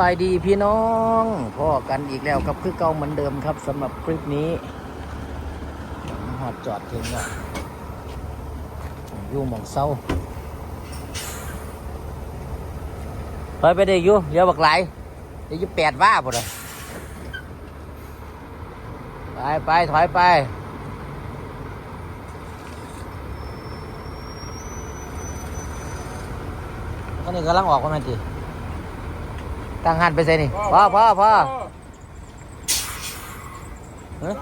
บายดีพี่น้องพ่อกันอีกแล้วครับคือเก่าเหมือนเดิมครับสำหรับคลิปนี้หอดจอดถึงแล้วอยู่มองเศร้าไปไปได้อยู่เดี๋ยวบักไหลายเดี๋ยวอยู่แปดว่าพอดีไปไปถอยไปก็นี่กำลังออกมาแม่นที ตั้งหันไปใส่นี่พ่อพ่อพ่อเฮ้ย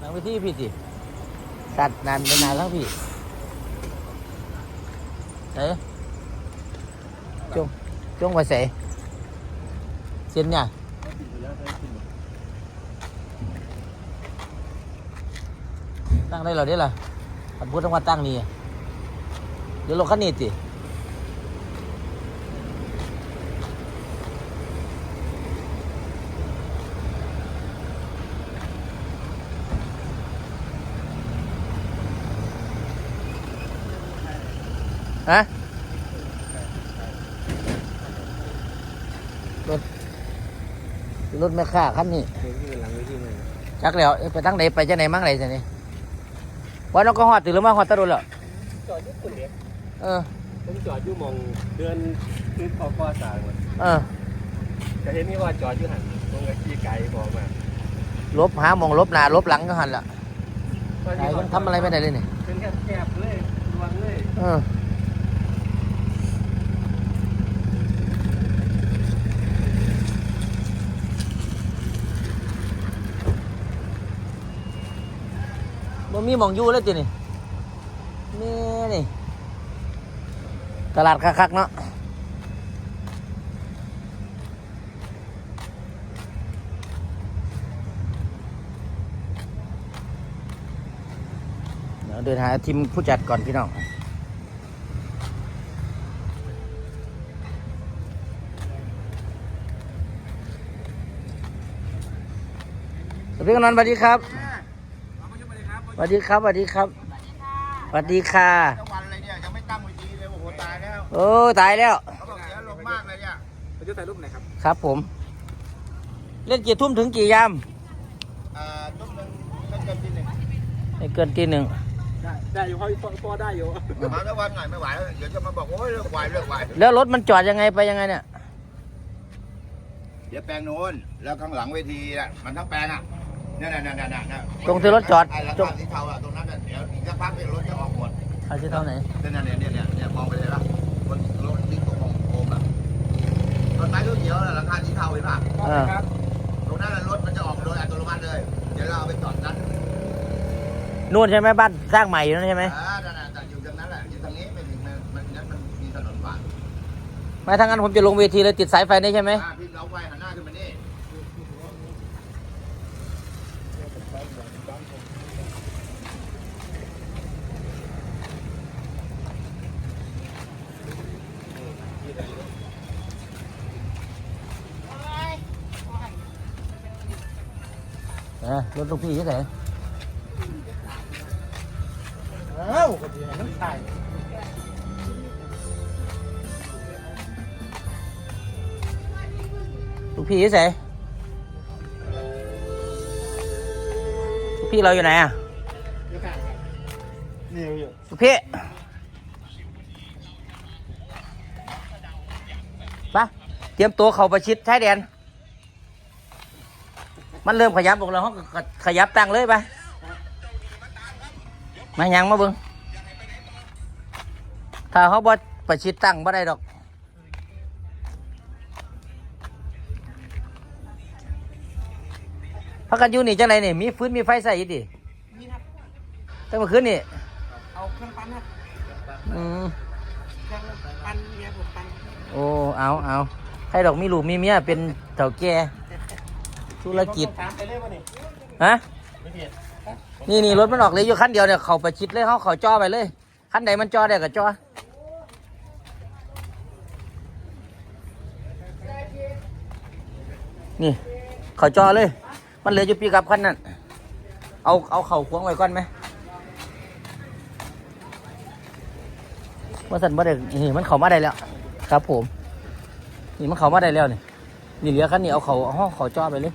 นั่งไปที่พี่สิสัตว์นานไปนานแล้วพี่เอ๊ะจงจงไปใส่เส้นเนี่ยตั้งได้เหรอเดี๋ยวล่ะพันพูดต้องมาตั้งนี่เดี๋ยวลงขันนี่สิ ฮะรถรถไม่ค่าคันนี้เด็กที่หลังเวทีเลยจักแล้วเอ้ยไปทั้งไหนไปจะไหนมั่งไหนสินี่วันน้องก็หอดตื่นหรือมาหอดตะโดนแล้วจอดอยุคนเดียวเออผมจอดอยู่หมองเดินขึ้นคอก้อสร้างมันเออจะเห็นนี่ว่าจอดอยู่หันตรงกับขี่ไก่บอกมาลบหาหมองลบหน้าลบหลังก็หันละไอ้มันทำอะไรไม่ได้เลยนี่เป็นแคบแคบๆเลยรวนเลย เออ มีหมองอยู่เลยจีนี่นี่นี่ ตลาดคักๆเนาะเดี๋ยวเดินหาทีมผู้จัดก่อนพี่น้องพี่กำนันสวัสดีครับ วัสดีครับสวัสดีครับสวัสดีค่ะทั้งวันเลยเนี่ยยังไม่ตั้งเวทีเลยโอ้โหตายแล้วโอ้ตายแล้วเขาบอกเสียลมณ์มากเลยเนี่ยไปจะถ่ายรูปไหนครับครับผม เล่นกี่ทุ่มถึงกี่ยามอ่าทุ่มหนึ่งไม่เกินทีหนึ่งไม่เกินตีหนึ่งได้ได้อยู่พอพอได้อยู่มาทั้งวันหน่อยไม่ไหวแล้วเดี๋ยวจะมาบอกโอ้ยเลิกไหวเลิกไหวแล้วรถมันจอดยังไงไปยังไงเนี่ยเดี๋ยวแปลงโน้นแล้วข้างหลังเวทีน่ะมันทั้งแปลงอะ นั่นน่ะนั่นน่ะนั่นน่ะตรงที่รถจอด ไอ้ราตรงคาสีเทาอะตรงนั้นน่ะเดี๋ยวอีกสักพักเนี่ยรถจะออกหมดเขาจะเท่าไหนนั่นน่ะเนี่ยเนี่ยเนี่ยเนี่ยมองไปเลยละบนรถที่ตรงของโอมอะรถไม้รุ่นเดียวน่ะราคาสีเทาเห็นป่ะเออตรงนั้นน่ะรถมันจะออกโดยอัตโนมัติเลย เดี๋ยวเราเอาไปจอดนั้นนู่นใช่ไหมบ้านสร้างใหม่อยู่นั่นใช่ไหมอ่านั่นน่ะแต่อยู่ตรงนั้นแหละอยู่ตรงนี้ไปถึงมันมันนั้นมันมีถนนผ่านไม่ทางนั้นผมจะลงเวทีเลยติดสายไฟได้ใช่ไหม อ่าพี่เราไฟหันหน้าขึ้นมานี่ เออรถลูกพี่ใช่ไหมเอ้าก็ดีมันถ่ายลูกพี่ใช่ไหมลูกพี่เราอยู่ไหนอะนี่อยู่ลูกพี่ไปเตรียมตัวเขาประชิดชายแดน มันเริ่มขยับบอกแล้วเขาก็ขยับตั้งเลยไปมายังมาเบิ้งถ้าเขาบ่ประชิดตั้งบ่ได้ดอกพักกันอยู่นี่จังไรนี่มีฟืนมีไฟใส่อยู่ดิแต่เมื่อคืนนี่เอาเครื่องปั้นครับอืมเครื่องปั้นเมียผมปั้นโอ้เอาเอาใครดอกมีลูกมีเมียเป็นเถ่าแก่ ธุรกิจตามไปเลยป่ะนี่ฮะไม่เพียดนี่นี่รถมันออกเลยอยู่คันเดียวเนี่ยเขาประชิดเลยเขาเขาจ่อไปเลยคันใดมันจ่อได้ก็จ่อนี่ เขาจ่อเลย มันเหลืออยู่ปีกับคันนั้นเอาเอาเข่าควงไว้ก่อนไหมว่าสันบ่ได้นี่มันเข้ามาได้แล้ว ครับ ผม นี่มันเข้ามาได้แล้วนี่นี่เหลือคันนี้เอาเขาเอาห้องเขาจ่อไปเลย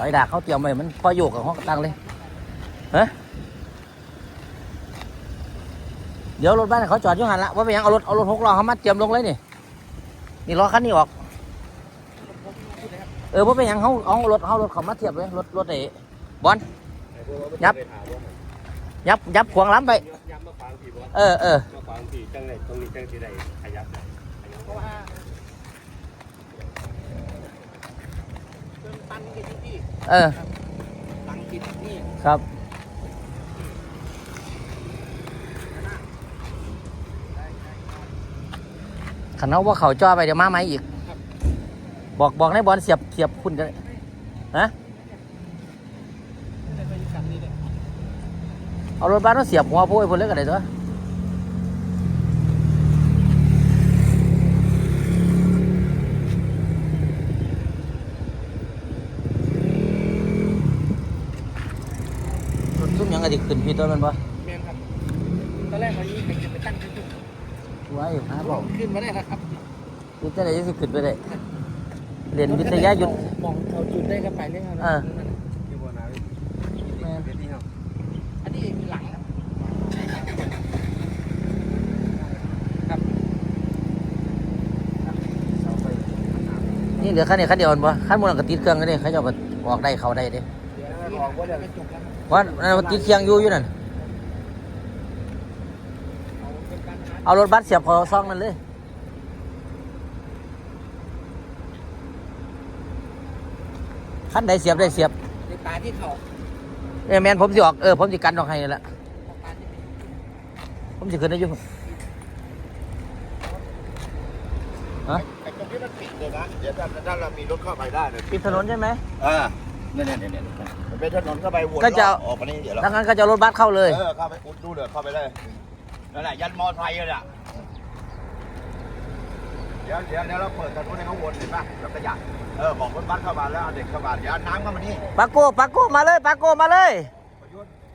ถอยดากเขาเตรียมไว้มันพอโยกกับห้องตังเลยฮะเดี๋ยวรถบ้านเขาจอดอยู่หันละว่าไปยังเอารถเอารถหกล้อเขามาเตรียมลงเลยนี่นี่ล้อคันนี้ออก เออว่าไปยังเขาเอารถเอารถเขามาเทียบเลยรถรถไอ้บอลยับยับยับขวางล้ำไปเออเออมาขวางผีจังไหนตรงนี้จังสิได้ขยับขยับ เพราะว่าเครื่องปั้นกินที่เออตังกินนี่ครับขันเอาว่าเขาจ่อไปเดี๋ยวมาไหมอีก บอกบอกในบอลเสียบเสียบคุณกันฮะเอารถบ้านต้องเสียบหัวพวกไอ้พวกเล็กกันเลยตัว รถซุ่มยังไงดิขึ้นพี่ตัวมันปะแมนครับ ตอนแรกเขายี่จะไปตั้งที่จุดไว้หาบอกขึ้นมาได้ครับยุทธจะได้สิขึ้นไปได้เรียนวิทยายุทธมองเขาจุดได้ก็ไปเรื่องอะไรอ่าที่บ่นาเวทีเนาะอันนี้หลังครับนี่เหลือคันนี้คันเดียวมันปะคันมูลก็ติดเครื่องกันดิเขาเจะก็ออกได้เข้าได้ดิเดี๋ย วออกว่าจะไปจบแล้วเพราะนั่นติดเครื่องอยู่อยู่นั่น เอารถบัสเสียบพอซองนั่นเลยคันใดเสียบได้เสียบในตาที่เขาเออแมนผมสิออก เออ ผมสิกันออกให้นั่แหละของตาที่ผมสิขึ้นได้ยู่ฮะไอ้ตรงนี้มันปิดเลยนะ เดี๋ยวถ้าถ้าเรามีรถเข้าไปได้เลยปิดถนนใช่ไหมอ่า เนี่ยเนี่ยเนี่ยเนี่ยมันเป็นถนนเข้าไปวนก็จะ รอบออกมานี่เดี๋ยวเราดังนั้นก็จะเอารถบัสเข้าเลย เออเข้าไปอุดดูเดี๋ยวเข้าไปเลยนั่นแหละยันมอไซค์เลยอะเดี๋ยวเดี๋ยวเดี๋ยวเราเปิดถนนให้เขาวนเห็นป่ะแล้วก็ยัดเออบอกรถบัสเข้ามาแล้วเอาเด็กเข้ามาเดี๋ยวเอาน้ำเข้ามานี่ปาโก้ปาโก้มาเลยปาโก้มาเลย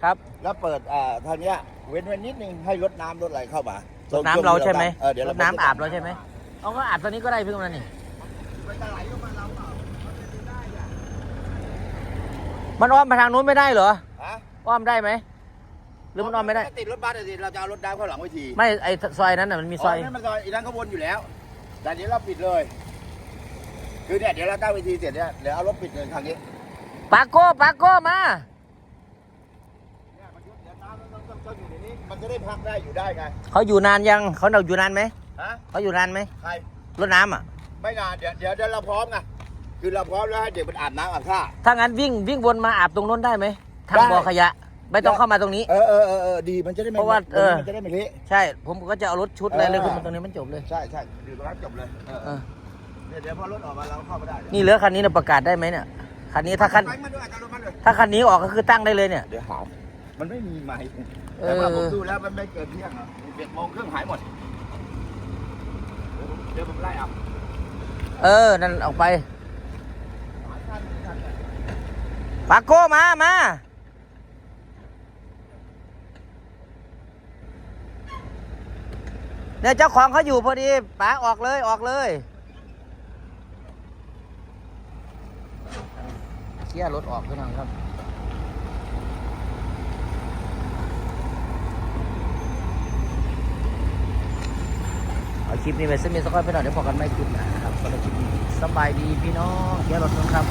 ครับ แล้วเปิดอ่าทางเนี้ยเว้นไว้นิดนึงให้รถน้ำรถอะไรเข้ามารถน้ำเราใช่ไหมเออเดี๋ยวรเราถน้ำอาบเราใช่ไหมเอาก็อาบตอนนี้ก็ได้เพิ่งมานี่ มันจะไหลล มันอ้อมไปทางนู้นไม่ได้เหรอ ฮะอ้อมได้ไหม หรือมันอ้อมไม่ได้ ติดรถบัสเลยสิเราจะเอารถน้ำเข้าหลังไว้ทีไม่ไอซอยนั้นน่ะมันมีซอย นั่นมันซอยอีนั่นเขาวนอยู่แล้ว แต่เดี๋ยวเราปิดเลย คือเนี่ยเดี๋ยวเราตั้งเวทีเสร็จเนี่ยเดี๋ยวเอารถปิดเลยทางนี้ปาโก้ปาโก้มา เนี่ยมันเดี๋ยวน้ำมันต้องต้องต้องอยู่ในนี้ มันจะได้พักได้อยู่ได้ไง เขาอยู่นานยัง เขาเราอยู่นานไหม ฮะ เขาอยู่นานไหม ใคร รถน้ำอะ ไม่นานเดี๋ยวเดี๋ยวเดี๋ยวเราพร้อมไง คือเราพร้อมแล้วให้เด็กมันอาบน้ำอาบท่า ถ้างั้นวิ่งวิ่งวนมาอาบตรงนู้นได้ไหมทางได้ บ่อขยะ ไม่ต้องเข้ามาตรงนี้ เออเออเออเออดีมันจะได้ไม่เพราะว่าเออ มันจะได้ไม่เละ ใช่ ผมก็จะเอารถชุดอะไรเลยขึ้นมาตรงนี้มันจบเลยใช่ใช่ดื่มแล้วจบเลยเออเออเดี๋ยวเดี๋ยวพอรถออกมาเราก็เข้าไม่ได้นี่เหลือคันนี้เราประกาศได้ไหมเนี่ยคันนี้ถ้าคันไปมาด้วยอาจารย์รถมาเลยถ้าคันนี้ออกก็คือตั้งได้เลยเนี่ย เดี๋ยวหามันไม่มีไม้เออแต่ว่าผมดูแล้วมันไม่เกินเที่ยงอะเจ็ดโมงครึ่งหายหมดเดี๋ยวผมไล่เอา เออ นั่นออกไป ปาโก้มา มาเนี่ยเจ้าของเขาอยู่พอดีป๋าออกเลยออกเลยเคลียร์รถออกขึ้นมาครับเอาคลิปนี้ไปสมีสักค่อยไปหน่อยเดี๋ยวพอกันไม่คลิปนะครับสำหรับคลิปนี้สบายดีพี่น้องเคลียร์รถนะครับ